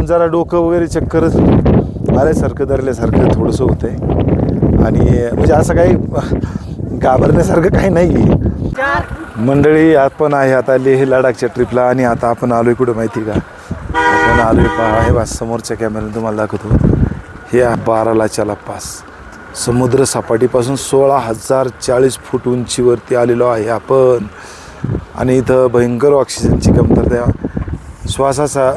पण जरा डोकं वगैरे चक्कर आल्यासारखं धरल्यासारखं थोडंसं होतं आहे आणि म्हणजे असं काही घाबरण्यासारखं काही नाही आहे मंडळी आपण आहे आता लेह लडाखच्या ट्रिपला आणि आता आपण आलोय कुठं माहिती का? आपण आलोय पहा हे बा समोरच्या कॅमेऱ्याने तुम्हाला दाखवतो. हे बाराला बारालाच्याला पास समुद्र सपाटीपासून सोळा हजार चाळीस फूट उंचीवरती आलेलो आहे आपण. आणि इथं भयंकर ऑक्सिजनची कमतरता श्वासाचा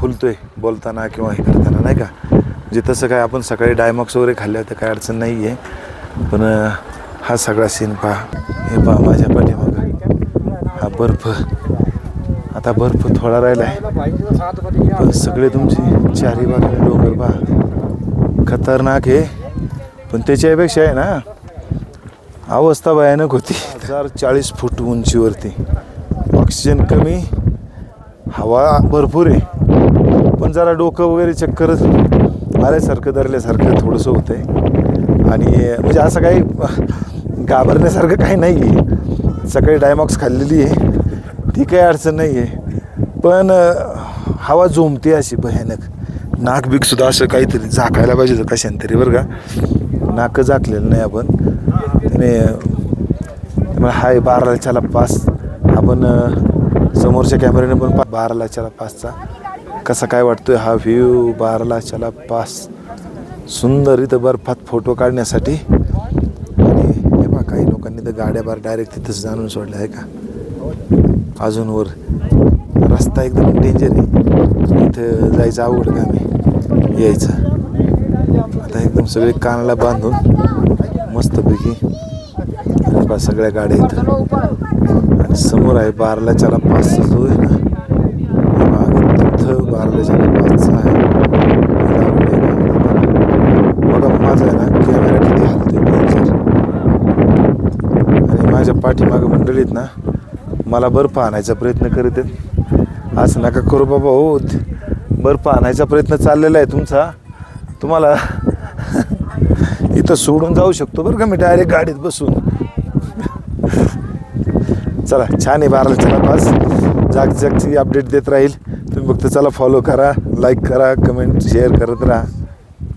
फुलतोय बोलताना किंवा हे करताना नाही का? म्हणजे तसं काय आपण सकाळी डायमॉक्स वगैरे खाल्ले तर काय अडचण नाही आहे पण हा सगळा सीन पहा. हे पहा माझ्या पाठीमागं. हा बर्फ. आता बर्फ थोडा राहिला आहे पण सगळे तुमचे चारी बाजूने डोंगर पहा. खतरनाक आहे पण त्याच्यापेक्षा आहे ना अवस्था भयानक होती. हजार चाळीस फूट उंचीवरती. ऑक्सिजन कमी. हवा भरपूर आहे. पण जरा डोकं वगैरे चक्कर आल्यासारखं धरल्यासारखं थोडंसं होतं आहे आणि म्हणजे असं काही घाबरण्यासारखं काही नाही आहे सकाळी डायमॉक्स खाल्लेली आहे. ती काही अडचण नाही आहे पण हवा झोमते अशी भयानक. नाक बीक असं काहीतरी झाकायला पाहिजे होतं कशाने बरं का. नाकं झाकलेलं नाही आपण. त्याने मला हाय बाराला चला पास आपण समोरच्या कॅमेऱ्याने पण पा बाराला लाखाला पासचा कसा काय वाटतोय हा व्ह्यू बारला चला पास. सुंदर इथं बर्फात फोटो काढण्यासाठी. आणि हे बा काही लोकांनी तर गाड्या बार डायरेक्ट तिथंच जाणून सोडल्या आहे का? अजून वर रस्ता एकदम डेंजर आहे. इथं जायचं अवघड का मी यायचं. आता एकदम सगळे कानाला बांधून मस्तपैकी बा सगळ्या गाड्या इथं. आणि समोर आहे बारला चला पास. जो आहे ना? बघा, तिथं बारला आहे. बघा माझा आहे ना कॅमेरा किती आणि माझ्या पाठीमागं मंडळीत ना मला बर्फ आणायचा प्रयत्न करत आहेत. असं नका करू बाबा हो. बर्फ आणायचा प्रयत्न चाललेला आहे तुमचा. तुम्हाला इथं सोडून जाऊ शकतो बरं का मी डायरेक्ट गाडीत बसून. चला छान आहे बाराला चला पास जाग जागची अपडेट देत राहील. तुम्ही फक्त चला फॉलो करा लाईक करा कमेंट शेअर करत राहा.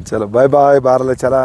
चला बाय बाय बारला चला.